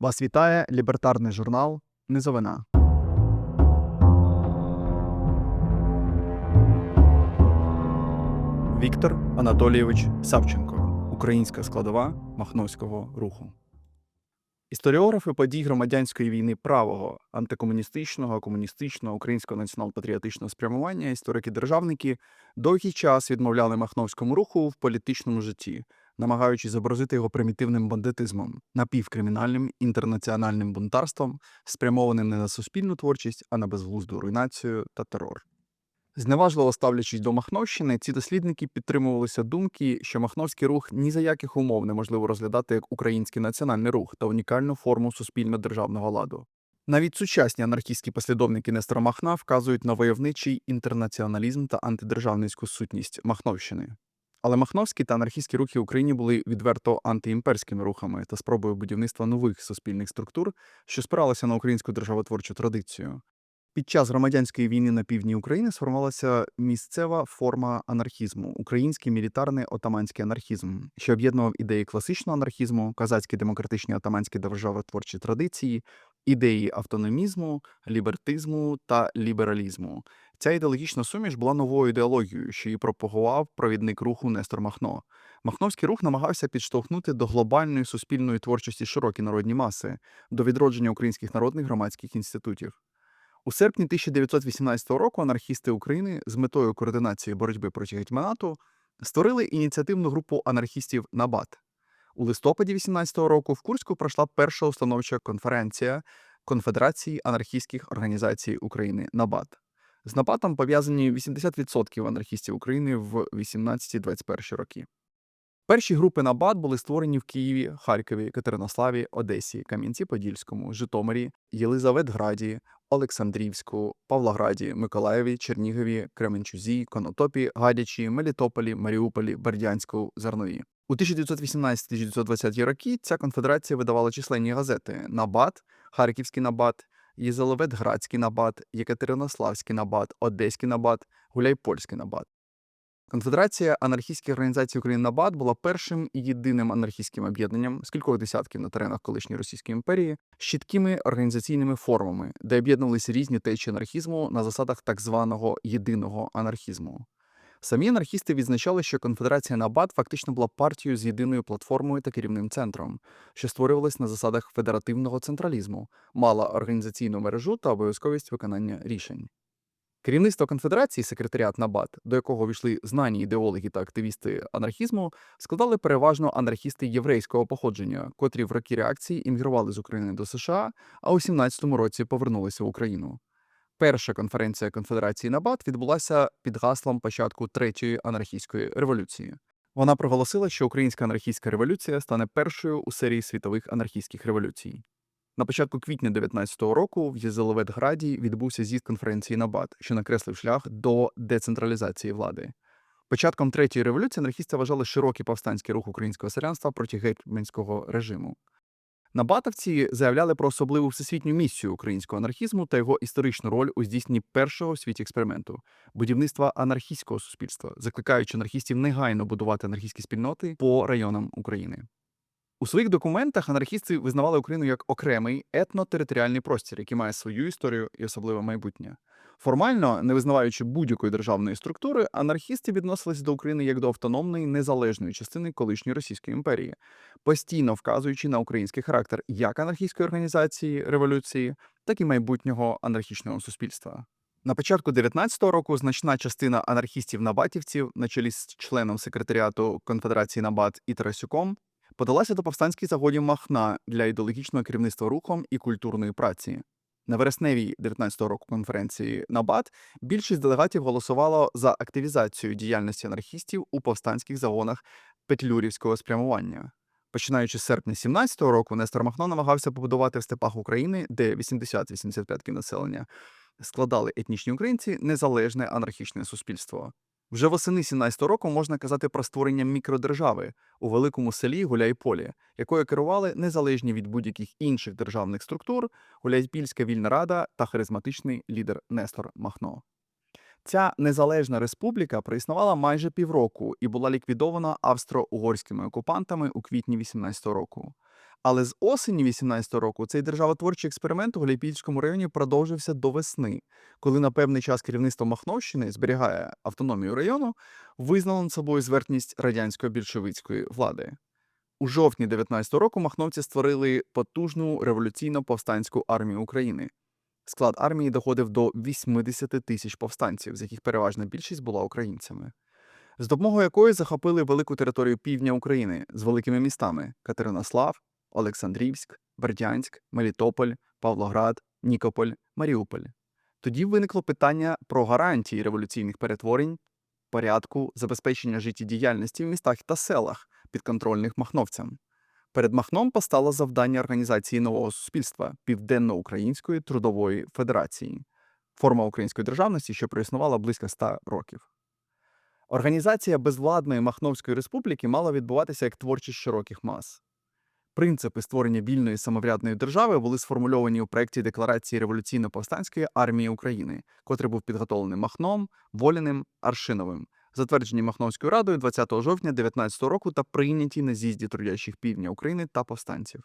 Вас вітає лібертарний журнал Низовина. Віктор Анатолійович Савченко, українська складова Махновського руху. Історіографи подій громадянської війни правого, антикомуністичного, комуністичного, українського націонал-патріотичного спрямування, історики-державники довгий час відмовляли Махновському руху в політичному житті, намагаючись зобразити його примітивним бандитизмом, напівкримінальним інтернаціональним бунтарством, спрямованим не на суспільну творчість, а на безглузду руйнацію та терор. Зневажливо ставлячись до Махновщини, ці дослідники підтримувалися думки, що Махновський рух ні за яких умов неможливо розглядати як український національний рух та унікальну форму суспільно-державного ладу. Навіть сучасні анархістські послідовники Нестора Махна вказують на войовничий інтернаціоналізм та антидержавницьку сутність Махновщини. Але махновські та анархістські рухи в Україні були відверто антиімперськими рухами та спробою будівництва нових суспільних структур, що спиралися на українську державотворчу традицію. Під час громадянської війни на півдні України сформувалася місцева форма анархізму український мілітарний отаманський анархізм, що об'єднував ідеї класичного анархізму, казацькі демократичні отаманські державотворчі традиції, ідеї автономізму, лібертизму та лібералізму. Ця ідеологічна суміш була новою ідеологією, що її пропагував провідник руху Нестор Махно. Махновський рух намагався підштовхнути до глобальної суспільної творчості широкі народні маси, до відродження українських народних громадських інститутів. У серпні 1918 року анархісти України з метою координації боротьби проти гетьманату створили ініціативну групу анархістів Набат. У листопаді 18 року в Курську пройшла перша установча конференція Конфедерації анархістських організацій України Набат. З Набатом пов'язані 80% анархістів України в 18-21 роки. Перші групи Набат були створені в Києві, Харкові, Катеринославі, Одесі, Кам'янці-Подільському, Житомирі, Єлизаветграді, Олександрівську, Павлограді, Миколаєві, Чернігові, Кременчузі, Конотопі, Гадячі, Мелітополі, Маріуполі, Бердянську, Зернові. У 1918-1920 роки ця конфедерація видавала численні газети Набат, Харківський Набат, Єзелеветградський Набат, Єкатеринославський Набат, Одеський Набат, Гуляйпольський Набат. Конфедерація анархістських організацій України Набат була першим і єдиним анархістським об'єднанням з кількох десятків на теренах колишньої Російської імперії з чіткими організаційними формами, де об'єднувалися різні течії анархізму на засадах так званого єдиного анархізму. Самі анархісти відзначали, що конфедерація Набат фактично була партією з єдиною платформою та керівним центром, що створювалась на засадах федеративного централізму, мала організаційну мережу та обов'язковість виконання рішень. Керівництво конфедерації, секретаріат Набат, до якого війшли знані ідеологи та активісти анархізму, складали переважно анархісти єврейського походження, котрі в роки реакції іммігрували з України до США, а у 17-му році повернулися в Україну. Перша конференція конфедерації Набат відбулася під гаслом початку третьої анархістської революції. Вона проголосила, що українська анархістська революція стане першою у серії світових анархістських революцій. На початку квітня 19-го року в Єзелеветграді відбувся з'їзд конференції Набат, що накреслив шлях до децентралізації влади. Початком третьої революції анархісти вважали широкий повстанський рух українського селянства проти гетьманського режиму. Набатовці заявляли про особливу всесвітню місію українського анархізму та його історичну роль у здійсненні першого в світі експерименту будівництва анархістського суспільства, закликаючи анархістів негайно будувати анархістські спільноти по районам України. У своїх документах анархісти визнавали Україну як окремий етно-територіальний простір, який має свою історію і особливе майбутнє. Формально, не визнаваючи будь-якої державної структури, анархісти відносились до України як до автономної незалежної частини колишньої Російської імперії, постійно вказуючи на український характер як анархістської організації революції, так і майбутнього анархічного суспільства. На початку 19-го року значна частина анархістів-набатівців, на чолі з членом секретаріату Конфедерації Набат і Тарасюком, подалася до повстанських загонів Махна для ідеологічного керівництва рухом і культурної праці. На вересневій 19-го року конференції Набат більшість делегатів голосувало за активізацію діяльності анархістів у повстанських загонах петлюрівського спрямування. Починаючи з серпня 17-го року, Нестор Махно намагався побудувати в степах України, де 80-85 населення складали етнічні українці, незалежне анархічне суспільство. Вже восени 17-го року можна казати про створення мікродержави у великому селі Гуляйполі, якою керували незалежні від будь-яких інших державних структур Гуляйпільська вільна рада та харизматичний лідер Нестор Махно. Ця незалежна республіка проіснувала майже півроку і була ліквідована австро-угорськими окупантами у квітні 18-го року. Але з осені 18-го року цей державотворчий експеримент у Гуляйпільському районі продовжився до весни, коли на певний час керівництво Махновщини зберігає автономію району, визнало над собою звертність радянської більшовицької влади. У жовтні 19-го року махновці створили потужну революційно-повстанську армію України. Склад армії доходив до 80 тисяч повстанців, з яких переважна більшість була українцями, з допомогою якої захопили велику територію півдня України з великими містами Катеринослав, Олександрівськ, Бердянськ, Мелітополь, Павлоград, Нікополь, Маріуполь. Тоді виникло питання про гарантії революційних перетворень, порядку, забезпечення життєдіяльності в містах та селах, підконтрольних махновцям. Перед Махном постало завдання організації нового суспільства Південно-Української трудової федерації, форма української державності, що проіснувала близько ста років. Організація безвладної Махновської республіки мала відбуватися як творчість широких мас. Принципи створення вільної самоврядної держави були сформульовані у проєкті Декларації революційно-повстанської армії України, котрий був підготовлений Махном, Воліним, Аршиновим, затверджені Махновською радою 20 жовтня 19 року та прийняті на з'їзді трудящих півдня України та повстанців.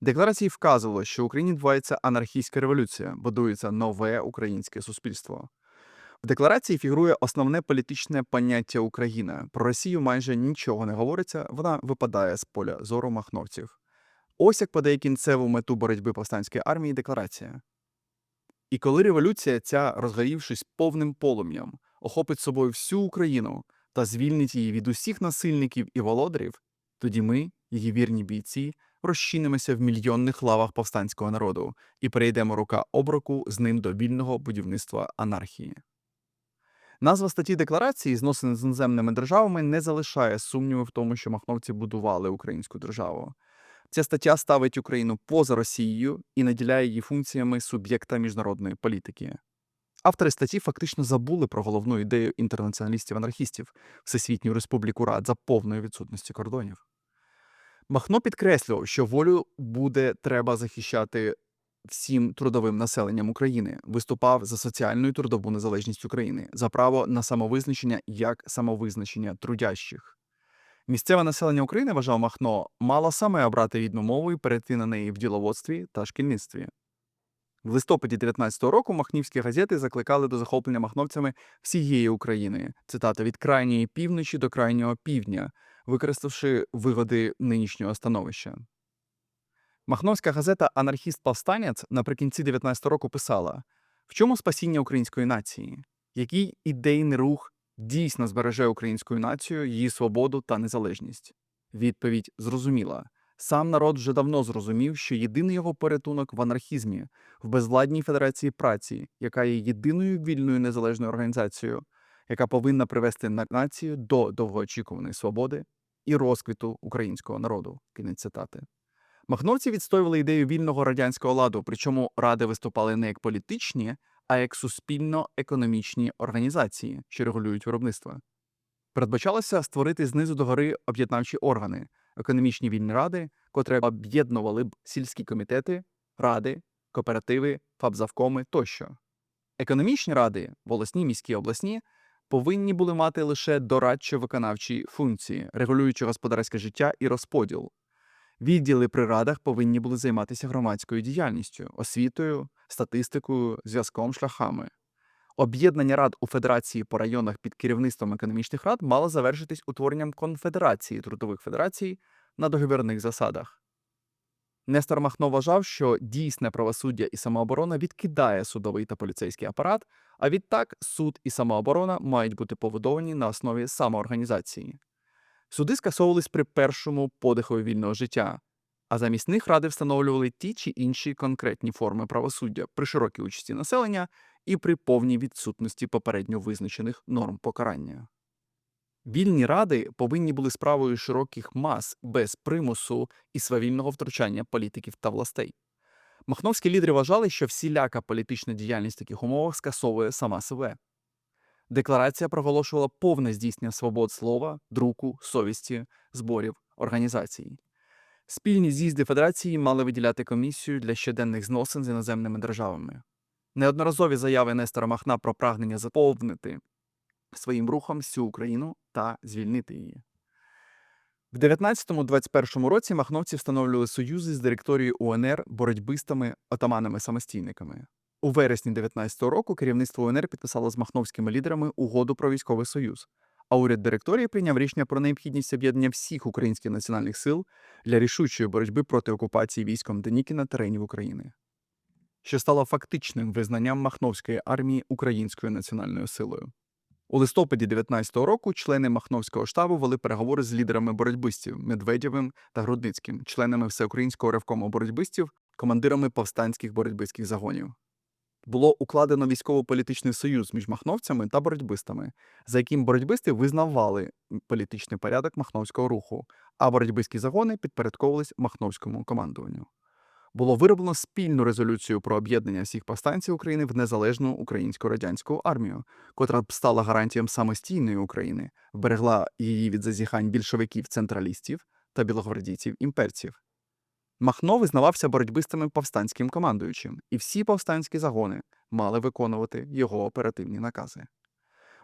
Декларації вказувало, що в Україні відбувається анархійська революція, будується нове українське суспільство. Декларації фігурує основне політичне поняття Україна. Про Росію майже нічого не говориться, вона випадає з поля зору махновців. Ось як подає кінцеву мету боротьби повстанської армії декларація. І коли революція, ця розгорівшись повним полум'ям, охопить собою всю Україну та звільнить її від усіх насильників і володарів, тоді ми, її вірні бійці, розчинимося в мільйонних лавах повстанського народу і перейдемо рука об руку з ним до вільного будівництва анархії. Назва статті декларації зносини з іноземними державами не залишає сумніву в тому, що махновці будували українську державу. Ця стаття ставить Україну поза Росією і наділяє її функціями суб'єкта міжнародної політики. Автори статті фактично забули про головну ідею інтернаціоналістів-анархістів Всесвітню Республіку Рад за повної відсутності кордонів. Махно підкреслював, що волю буде треба захищати всім трудовим населенням України, виступав за соціальну і трудову незалежність України, за право на самовизначення як самовизначення трудящих. Місцеве населення України, вважав Махно, мало саме обрати рідну мову і перейти на неї в діловодстві та шкільництві. В листопаді 19-го року махнівські газети закликали до захоплення махновцями всієї України, цитата від крайньої півночі до крайнього півдня, використавши вигоди нинішнього становища. Махновська газета Анархіст-повстанець наприкінці 19-го року писала: в чому спасіння української нації? Який ідейний рух дійсно збереже українську націю, її свободу та незалежність? Відповідь зрозуміла. Сам народ вже давно зрозумів, що єдиний його порятунок в анархізмі, в безвладній федерації праці, яка є єдиною вільною незалежною організацією, яка повинна привести націю до довгоочікуваної свободи і розквіту українського народу. Кінець цитати. Махновці відстоювали ідею вільного радянського ладу, причому ради виступали не як політичні, а як суспільно-економічні організації, що регулюють виробництво. Передбачалося створити знизу до гори об'єднавчі органи, економічні вільні ради, котрі об'єднували б сільські комітети, ради, кооперативи, фабзавкоми тощо. Економічні ради, волосні, міські, обласні, повинні були мати лише дорадчо-виконавчі функції, регулюючи господарське життя і розподіл. Відділи при радах повинні були займатися громадською діяльністю, освітою, статистикою, зв'язком, шляхами. Об'єднання рад у федерації по районах під керівництвом економічних рад мало завершитись утворенням конфедерації трудових федерацій на договірних засадах. Нестор Махно вважав, що дійсне правосуддя і самооборона відкидає судовий та поліцейський апарат, а відтак суд і самооборона мають бути побудовані на основі самоорганізації. Суди скасовувались при першому подихові вільного життя, а замість них ради встановлювали ті чи інші конкретні форми правосуддя при широкій участі населення і при повній відсутності попередньо визначених норм покарання. Вільні ради повинні були справою широких мас без примусу і свавільного втручання політиків та властей. Махновські лідери вважали, що всіляка політична діяльність в таких умовах скасовує сама себе. Декларація проголошувала повне здійснення свобод слова, друку, совісті, зборів, організацій. Спільні з'їзди Федерації мали виділяти комісію для щоденних зносин з іноземними державами. Неодноразові заяви Нестора Махна про прагнення заповнити своїм рухом всю Україну та звільнити її. В 19-21 році махновці встановлювали союзи з директорією УНР боротьбистами отаманами-самостійниками. У вересні 19-го року керівництво УНР підписало з махновськими лідерами угоду про військовий союз, а уряд директорії прийняв рішення про необхідність об'єднання всіх українських національних сил для рішучої боротьби проти окупації військом Денікіна теренів України, що стало фактичним визнанням Махновської армії українською національною силою. У листопаді 19-го року члени Махновського штабу вели переговори з лідерами боротьбистів Медведєвим та Грудницьким, членами всеукраїнського ревкому боротьбистів, командирами повстанських боротьбистських загонів. Було укладено військово-політичний союз між махновцями та боротьбистами, за яким боротьбисти визнавали політичний порядок махновського руху, а боротьбистські загони підпорядковувались махновському командуванню. Було вироблено спільну резолюцію про об'єднання всіх повстанців України в незалежну українську радянську армію, котра б стала гарантієм самостійної України, вберегла її від зазіхань більшовиків-централістів та білогвардійців-імперців. Махно визнавався боротьбистами повстанським командуючим, і всі повстанські загони мали виконувати його оперативні накази.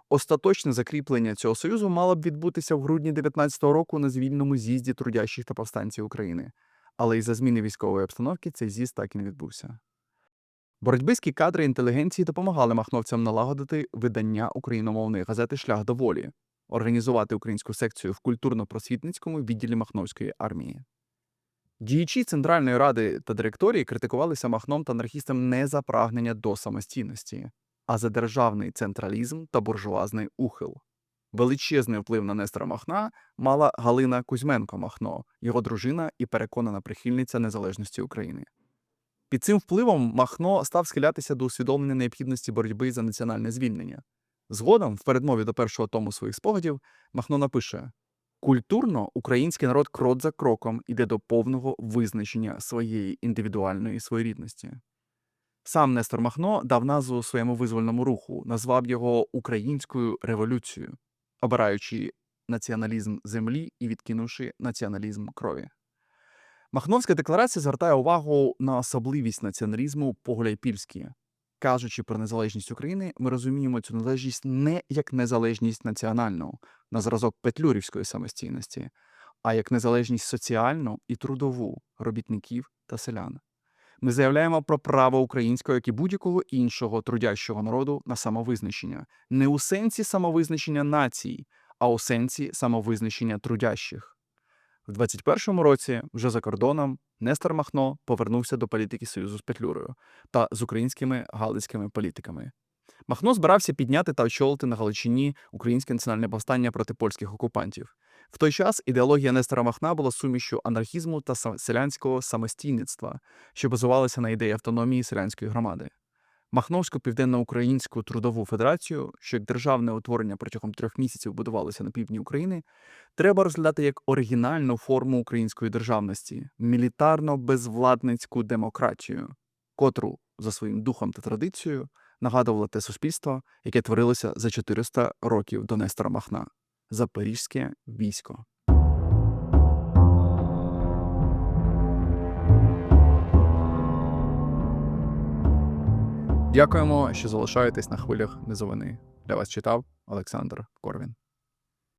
Остаточне закріплення цього союзу мало б відбутися в грудні 19-го року на звільному з'їзді трудящих та повстанців України, але із-за зміни військової обстановки цей з'їзд так і не відбувся. Боротьбистські кадри інтелігенції допомагали махновцям налагодити видання україномовної газети Шлях до волі, організувати українську секцію в культурно-просвітницькому відділі Махновської армії. Діячі Центральної ради та директорії критикувалися Махном та анархістам не за прагнення до самостійності, а за державний централізм та буржуазний ухил. Величезний вплив на Нестора Махна мала Галина Кузьменко Махно, його дружина і переконана прихильниця незалежності України. Під цим впливом Махно став схилятися до усвідомлення необхідності боротьби за національне звільнення. Згодом, в передмові до першого тому своїх спогадів, Махно напише: Культурно український народ крок за кроком іде до повного визначення своєї індивідуальної своєрідності. Сам Нестор Махно дав назву своєму визвольному руху, назвав його українською революцією, обираючи націоналізм землі і відкинувши націоналізм крові. Махновська декларація звертає увагу на особливість націоналізму по-гуляйпільськи. Кажучи про незалежність України, ми розуміємо цю незалежність не як незалежність національну, на зразок петлюрівської самостійності, а як незалежність соціальну і трудову робітників та селян. Ми заявляємо про право українського, як і будь-якого іншого трудящого народу на самовизначення, не у сенсі самовизначення націй, а у сенсі самовизначення трудящих. В 21-му році, вже за кордоном, Нестор Махно повернувся до політики Союзу з Петлюрою та з українськими галицькими політиками. Махно збирався підняти та очолити на Галичині українське національне повстання проти польських окупантів. В той час ідеологія Нестора Махна була сумішю анархізму та селянського самостійництва, що базувалася на ідеї автономії селянської громади. Махновську південноукраїнську трудову федерацію, що як державне утворення протягом трьох місяців будувалося на півдні України, треба розглядати як оригінальну форму української державності мілітарно-безвладницьку демократію, котру за своїм духом та традицією нагадувало те суспільство, яке творилося за 400 років до Нестора Махна Запорізьке військо. Дякуємо, що залишаєтесь на хвилях низовини. Для вас читав Олександр Корвін.